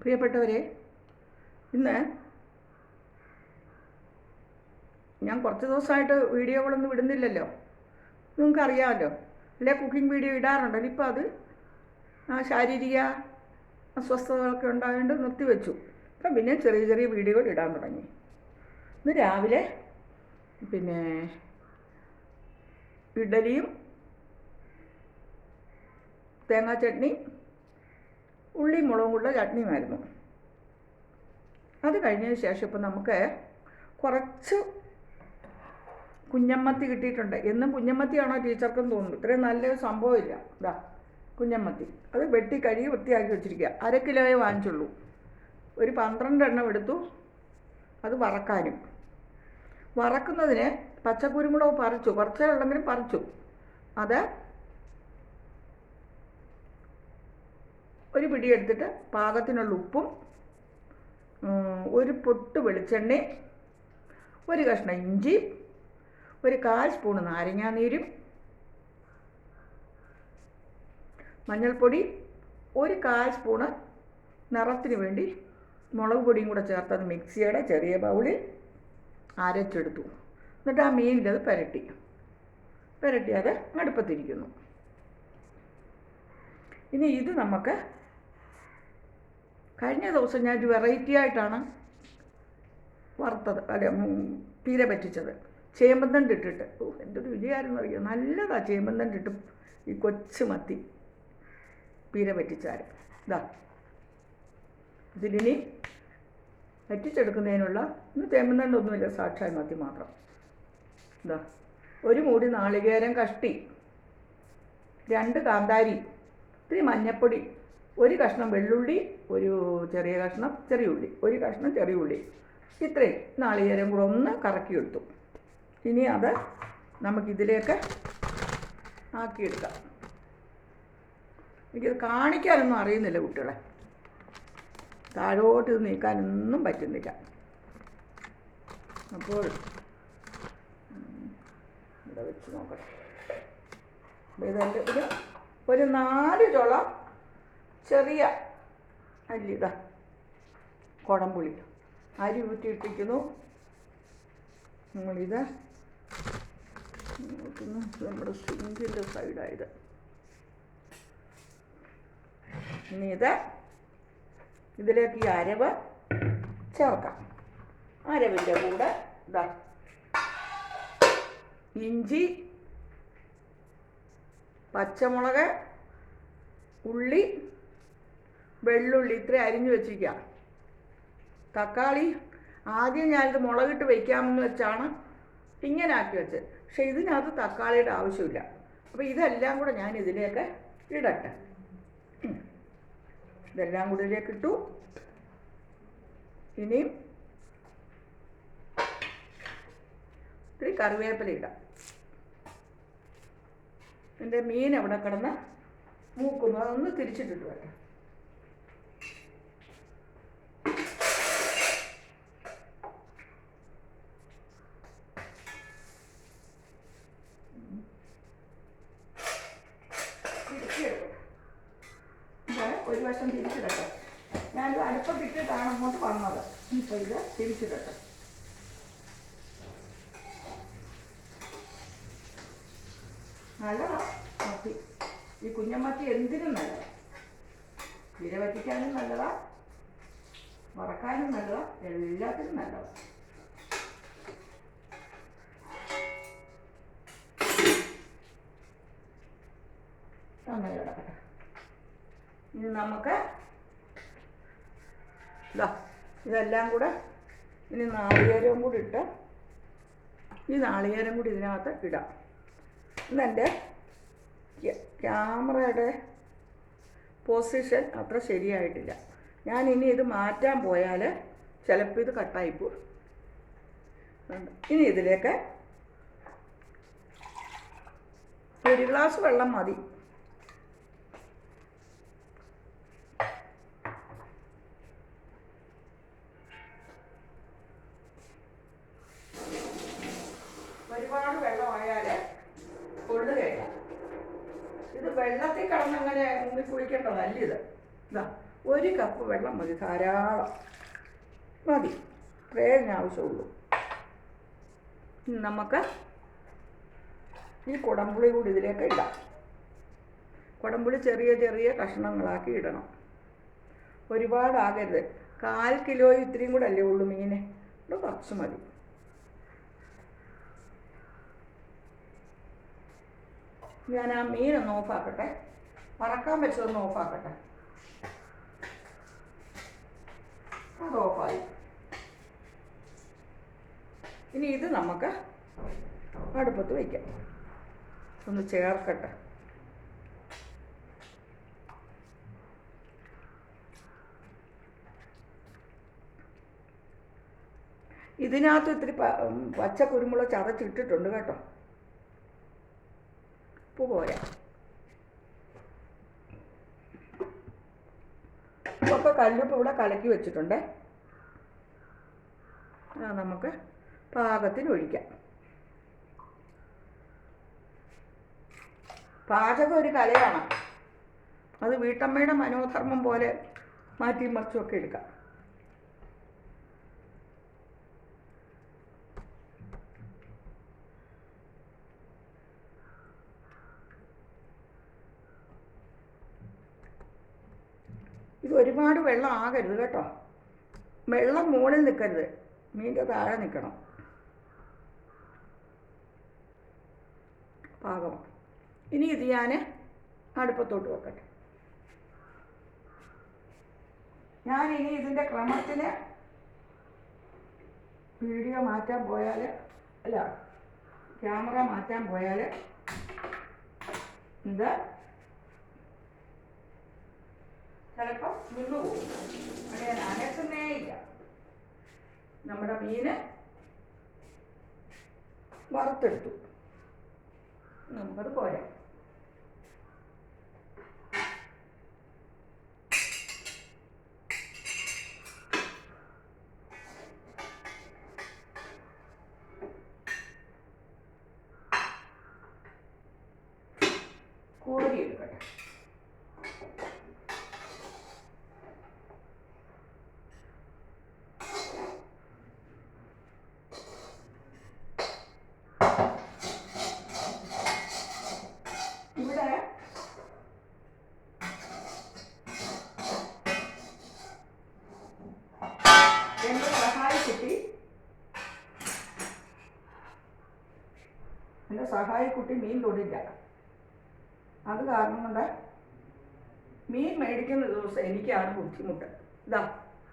പ്രിയപ്പെട്ടവരെ ഇന്ന് ഞാൻ കുറച്ച് ദിവസമായിട്ട് വീഡിയോകളൊന്നും ഇടുന്നില്ലല്ലോ. നിങ്ങൾക്കറിയാമല്ലോ അല്ലെ കുക്കിംഗ് വീഡിയോ ഇടാറുണ്ടല്ലോ ഇപ്പോൾ അത് ആ ശാരീരിക അസ്വസ്ഥതകളൊക്കെ ഉണ്ടായതുകൊണ്ട് നിർത്തിവെച്ചു. അപ്പം പിന്നെ ചെറിയ ചെറിയ വീഡിയോകൾ ഇടാൻ തുടങ്ങി. ഇന്ന് രാവിലെ പിന്നെ ഇഡലിയും തേങ്ങാ ചട്നി ഉള്ളിയും മുളകും കൊണ്ടുള്ള ചട്നിയുമായിരുന്നു. അത് കഴിഞ്ഞതിന് ശേഷം ഇപ്പം നമുക്ക് കുറച്ച് കുഞ്ഞമ്മത്തി കിട്ടിയിട്ടുണ്ട്. എന്നും കുഞ്ഞമ്മത്തിയാണോ ടീച്ചർക്കും തോന്നുന്നു. ഇത്രയും നല്ലൊരു സംഭവമില്ല ഇതാ കുഞ്ഞമ്മത്തി. അത് വെട്ടി കഴുകി വൃത്തിയാക്കി വെച്ചിരിക്കുക. അര കിലോയെ വാങ്ങിച്ചുള്ളൂ. ഒരു പന്ത്രണ്ട് എണ്ണം എടുത്തു. അത് വറക്കാനും. വറക്കുന്നതിന് പച്ചക്കുരുമുളക് പറിച്ചു. കുറച്ചേ ഉള്ളെങ്കിലും പറിച്ചു. അത് ഒരു പിടിയെടുത്തിട്ട് പാകത്തിനുള്ള ഉപ്പും ഒരു പൊട്ട് വെളിച്ചെണ്ണയും ഒരു കഷ്ണം ഇഞ്ചി ഒരു കാൽ സ്പൂൺ നാരങ്ങാനീരും മഞ്ഞൾപ്പൊടി ഒരു കാൽ സ്പൂണ് നിറത്തിന് വേണ്ടി മുളക് പൊടിയും കൂടെ ചേർത്ത് അത് മിക്സിയുടെ ചെറിയ ബൗളിൽ അരച്ചെടുത്തു. എന്നിട്ട് ആ മീനിൽ അത് പുരട്ടി. പുരട്ടി അത് അടുപ്പത്തിരിക്കുന്നു. ഇനി ഇത് നമുക്ക് കഴിഞ്ഞ ദിവസം ഞാൻ ഒരു വെറൈറ്റി ആയിട്ടാണ് വറുത്തത് അല്ല തീരെ പറ്റിച്ചത്. ചേമ്പന്തണ്ട് ഇട്ടിട്ട്. ഓ എന്തൊരു രുചിയായിരുന്നു അറിയാം നല്ലതാണ് ചേമ്പന്തണ്ട് ഇട്ട് ഈ കൊച്ചു മത്തി പീര പറ്റിച്ചാൽ ഇതാ ഇതിലിനി പറ്റിച്ചെടുക്കുന്നതിനുള്ള ഇന്ന് ചേമ്പന്തണ്ടൊന്നുമില്ല സാക്ഷാൽ മത്തി മാത്രം. ഇതാ ഒരു മൂടി നാളികേരം കഷ്ടി രണ്ട് കാന്താരി ഇത്തിരി മഞ്ഞപ്പൊടി ഒരു കഷ്ണം വെള്ളുള്ളി ഒരു ചെറിയ കഷ്ണം ചെറിയ ഉള്ളി ഒരു കഷ്ണം ചെറിയ ഉള്ളി ഇത്രയും നാളികേരം കൂടെ ഒന്ന് കറക്കിയെടുത്തു. ഇനി അത് നമുക്കിതിലേക്ക് ആക്കിയെടുക്കാം. എനിക്കത് കാണിക്കാനൊന്നും അറിയുന്നില്ല കുട്ടികളെ. താഴോട്ട് നീക്കാനൊന്നും പറ്റുന്നില്ല. അപ്പോൾ ഇവിടെ വെച്ച് നോക്കട്ടെ. ഇതെന്റെ ഒരു ഒരു നാല് ചുള ചെറിയ അല്ലിത കുടംപുളി. അരി ഊറ്റിയിട്ടിരിക്കുന്നു. നമ്മളിത് ഇത് നമ്മുടെ സിങ്കിന്റെ സൈഡായത് ഇനി ഇത് ഇതിലേക്ക് ഈ അരവ് ചേർക്കാം. അരവിന്റെ കൂടെ ഇതാ ഇഞ്ചി പച്ചമുളക് ഉള്ളി വെള്ളുള്ളി ഇത്രയും അരിഞ്ഞു വെച്ചിരിക്കുക തക്കാളി ആദ്യം ഞാനിത് മുളകിട്ട് വയ്ക്കാമെന്ന് വെച്ചാണ് ഇങ്ങനെ ആക്കി വെച്ചത് പക്ഷേ ഇതിനകത്ത് തക്കാളിയുടെ ആവശ്യമില്ല. അപ്പോൾ ഇതെല്ലാം കൂടെ ഞാൻ ഇതിലേക്ക് ഇടട്ടെ. ഇതെല്ലാം കൂടെ ഇതിലേക്ക് ഇട്ടു. ഇനിയും ഇത്തിരി കറിവേപ്പില ഇടാം. എന്റെ മീൻ അവിടെ കിടന്ന് മൂക്കുന്നു? അതൊന്ന് തിരിച്ചിട്ടിട്ട് വരാം തിരിച്ചെടുക്കും ഇത് ഒരു വശം തിരിച്ചിടട്ടെ. ഞാനിത് അടുപ്പത്തിട്ടിട്ടാണ് അങ്ങോട്ട് വന്നത്. ഇപ്പോൾ ഇത് തിരിച്ചിടട്ടെ. നല്ലതാ. മത്തി ഈ കുഞ്ഞമ്മത്തി എന്തിനും നല്ലതാ. ഇര വറ്റിക്കാനും നല്ലതാ. വറക്കാനും നല്ലതാ. എല്ലാത്തിനും നല്ലതാ. തന്നെ കിടക്കട്ടെ. ഇനി നമുക്ക് ഇതാ ഇതെല്ലാം കൂടെ ഇനി നാളികേരവും കൂടി ഇട്ട് ഈ നാളികേരം കൂടി ഇതിനകത്ത് ഇടാം. ഇന്നെന്റെ ക്യാമറയുടെ പൊസിഷൻ അത്ര ശരിയായിട്ടില്ല. ഞാൻ ഇനി ഇത് മാറ്റാൻ പോയാൽ ചിലപ്പോൾ ഇത് കട്ടായി പോകും. ഇനി ഇതിലേക്ക് ഒരു ഗ്ലാസ് വെള്ളം മതി ഒരുപാട് വെള്ളമായാൽ കൊള്ളുകയില്ല അങ്ങനെ മുങ്ങി കുളിക്കേണ്ടതല്ല ഇത് ഇതാ ഒരു കപ്പ് വെള്ളം മതി ധാരാളം. മതി. പ്രേരണ ആവശ്യമുള്ളൂ. നമുക്ക് ഈ കുടംപുളി കൂടി ഇതിലേക്ക് ഇടാം. കുടംപുളി ചെറിയ ചെറിയ കഷ്ണങ്ങളാക്കി ഇടണം. ഒരുപാടാകരുത് കാൽ കിലോ ഇത്രയും കൂടെ അല്ലേ ഉള്ളൂ മീന്. അത് കുറച്ച് മതി. ഞാൻ ആ മീനൊന്ന് ഓഫാക്കട്ടെ. മറക്കാൻ പറ്റുമെന്ന് ഓഫാക്കട്ടെ അത് ഓഫായി ഇനി ഇത് നമുക്ക് അടുപ്പത്ത് വയ്ക്കാം ഒന്ന് ചേർക്കട്ടെ. ഇതിനകത്ത് ഇത്തിരി പച്ച കുരുമുളക് ചതച്ചിട്ടിട്ടുണ്ട് കേട്ടോ. ഉപ്പ് പോരാ. ഉപ്പൊക്കെ കല്ലുപ്പ് ഇവിടെ കലക്കി വെച്ചിട്ടുണ്ട്. നമുക്ക് പാകത്തിന് ഒഴിക്കാം. പാചകം ഒരു കലയാണ്. അത് വീട്ടമ്മയുടെ മനോധർമ്മം പോലെ മാറ്റിയും മറിച്ചുമൊക്കെ എടുക്കാം ഇത് ഒരുപാട് വെള്ളം ആകരുത് കേട്ടോ. വെള്ളം മുകളിൽ നിൽക്കരുത്. മീന്റെ താഴെ നിൽക്കണം. പാകം. ഇനി ഇത് ഞാൻ അടുപ്പത്തോട്ട് വെക്കട്ടെ. ഞാൻ ഇനി ഇതിന്റെ ക്രമത്തിൽ വീഡിയോ മാറ്റാൻ പോയാൽ അല്ല ക്യാമറ മാറ്റാൻ പോയാൽ ഇത് ചിലപ്പോൾ നിന്ന് പോകും. അങ്ങനെ ഞാൻ ഇല്ല. നമ്മുടെ മീന് വറുത്തെടുത്തു. നമുക്കത് പോരാ. കോരി എടുക്കട്ടെ ഇവിടെ എന്റെ സഹായിക്കുട്ടി എന്റെ സഹായിക്കുട്ടി മീൻ തൊടില്ല അത് കാരണം കൊണ്ട് മീൻ മേടിക്കുന്ന ദിവസം എനിക്കാണ് ബുദ്ധിമുട്ട്. ഇതാ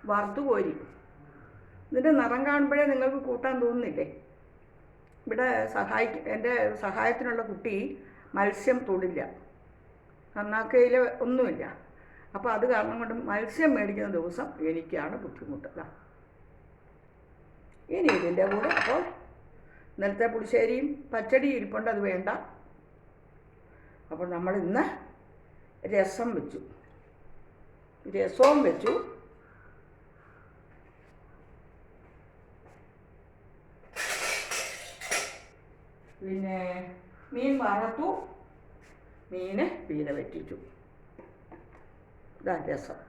വറുത്തു കോരി. ഇതിന്റെ നിറം കാണുമ്പോഴേ നിങ്ങൾക്ക് കൂട്ടാൻ തോന്നുന്നില്ലേ? ഇവിടെ സഹായി എന്റെ സഹായത്തിനുള്ള കുട്ടി മത്സ്യം തൊടില്ല. നന്നാക്കയിൽ ഒന്നുമില്ല. അപ്പോൾ അത് കാരണം കൊണ്ട് മത്സ്യം മേടിക്കുന്ന ദിവസം എനിക്കാണ് ബുദ്ധിമുട്ട്. ഇനി ഇതിന്റെ കൂടെ അപ്പോൾ ഇന്നലത്തെ പുളിശ്ശേരിയും പച്ചടി ഇരിപ്പുണ്ട് അത് വേണ്ട. അപ്പോൾ നമ്മൾ ഇന്ന് രസം വെച്ചു. രസവും വെച്ചു. പിന്നെ മീൻ വറുത്തു മീന് പീല വെറ്റിച്ചു ഇതാ രസം.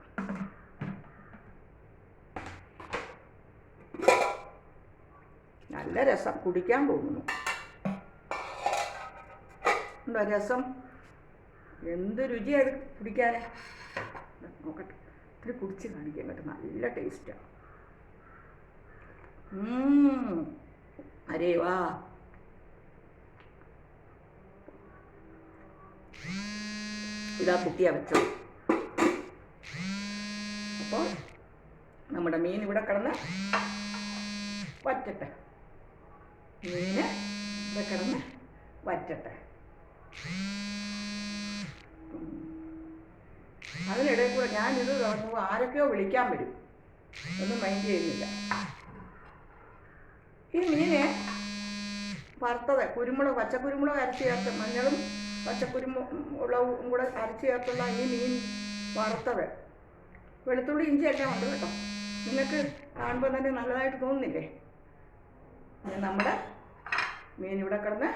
നല്ല രസം. കുടിക്കാൻ തോന്നുന്നു. ഉണ്ടോ രസം? എന്ത് രുചിയാണ് കുടിക്കാൻ? നോക്കട്ടെ. ഇത്തിരി കുടിച്ച് കാണിക്കാൻ കേട്ടോ. നല്ല ടേസ്റ്റാണ് അരേ വാ. ഇതാ കുട്ടിയാ വെച്ചത്. അപ്പോൾ നമ്മുടെ മീൻ ഇവിടെ കിടന്ന് വറ്റട്ടെ. മീന് ഇവിടെ കിടന്ന് വറ്റട്ടെ. അതിനിടയിൽ കൂടെ ഞാനിത് തുടങ്ങുമ്പോൾ ആരൊക്കെയോ വിളിക്കാൻ വരും. ഒന്നും മൈൻഡ് ചെയ്യുന്നില്ല. ഈ മീനെ വറുത്തത് കുരുമുളക് പച്ചക്കുരുമുളക് അരച്ച് ചേർത്ത് മഞ്ഞളും പച്ചക്കുരുമുളകും കൂടെ അരച്ച് ചേർത്തുള്ള ഈ മീൻ വറുത്തത്. വെളുത്തുള്ളി ഇഞ്ചി എല്ലാം ഉണ്ട് കേട്ടോ. നിങ്ങൾക്ക് കാണുമ്പോൾ തന്നെ നല്ലതായിട്ട് തോന്നുന്നില്ലേ? നമ്മുടെ മീൻ ഇവിടെ കിടന്ന്